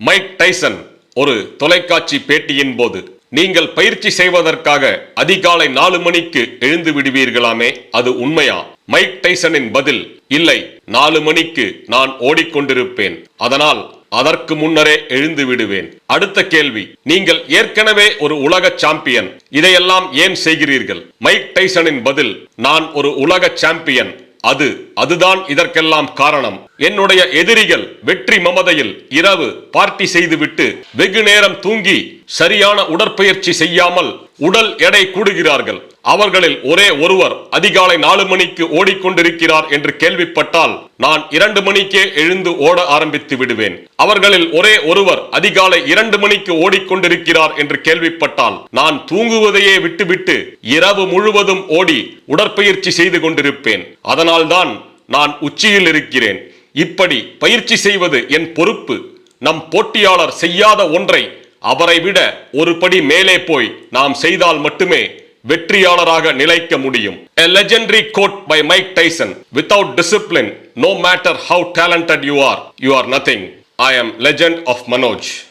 Mike Tyson ஒரு தொலைக்காட்சி பேட்டியின் போது நீங்கள் பயிற்சி செய்வதற்காக அதிகாலை நாலு மணிக்கு எழுந்து விடுவீர்களாமே அது உண்மையா? மைக் டைசனின் பதில் இல்லை நாலு மணிக்கு நான் ஓடிக்கொண்டிருப்பேன் அதனால் அதற்கு முன்னரே எழுந்து விடுவேன். அடுத்த கேள்வி நீங்கள் ஏற்கனவே ஒரு உலக சாம்பியன் இதையெல்லாம் ஏன் செய்கிறீர்கள்? மைக் டைசனின் பதில் நான் ஒரு உலக சாம்பியன் அது அதுதான் இதற்கெல்லாம் காரணம். என்னுடைய எதிரிகள் வெற்றி மமதையில் இரவு பார்ட்டி செய்துவிட்டு வெகு நேரம் தூங்கி சரியான உடற்பயிற்சி செய்யாமல் உடல் எடை கூடுகிறார்கள். அவர்களில் ஒரே ஒருவர் அதிகாலை நாலு மணிக்கு ஓடிக்கொண்டிருக்கிறார் என்று கேள்விப்பட்டால் நான் இரண்டு மணிக்கே எழுந்து ஓட ஆரம்பித்து விடுவேன். அவர்களில் ஒரே ஒருவர் அதிகாலை இரண்டு மணிக்கு ஓடிக்கொண்டிருக்கிறார் என்று கேள்விப்பட்டால் நான் தூங்குவதையே விட்டுவிட்டு இரவு முழுவதும் ஓடி உடற்பயிற்சி செய்து கொண்டிருப்பேன். அதனால்தான் நான் உச்சியில் இருக்கிறேன். இப்படி பயிற்சி செய்வது என் பொறுப்பு நம் போட்டியாளர் செய்யாத ஒன்றை அவரை விட ஒரு படி மேலே போய் நாம் செய்தால் மட்டுமே வெற்றியாளராக நிலைக்க முடியும் a legendary quote by Mike Tyson without discipline no matter how talented you are you are nothing I am legend of Manoj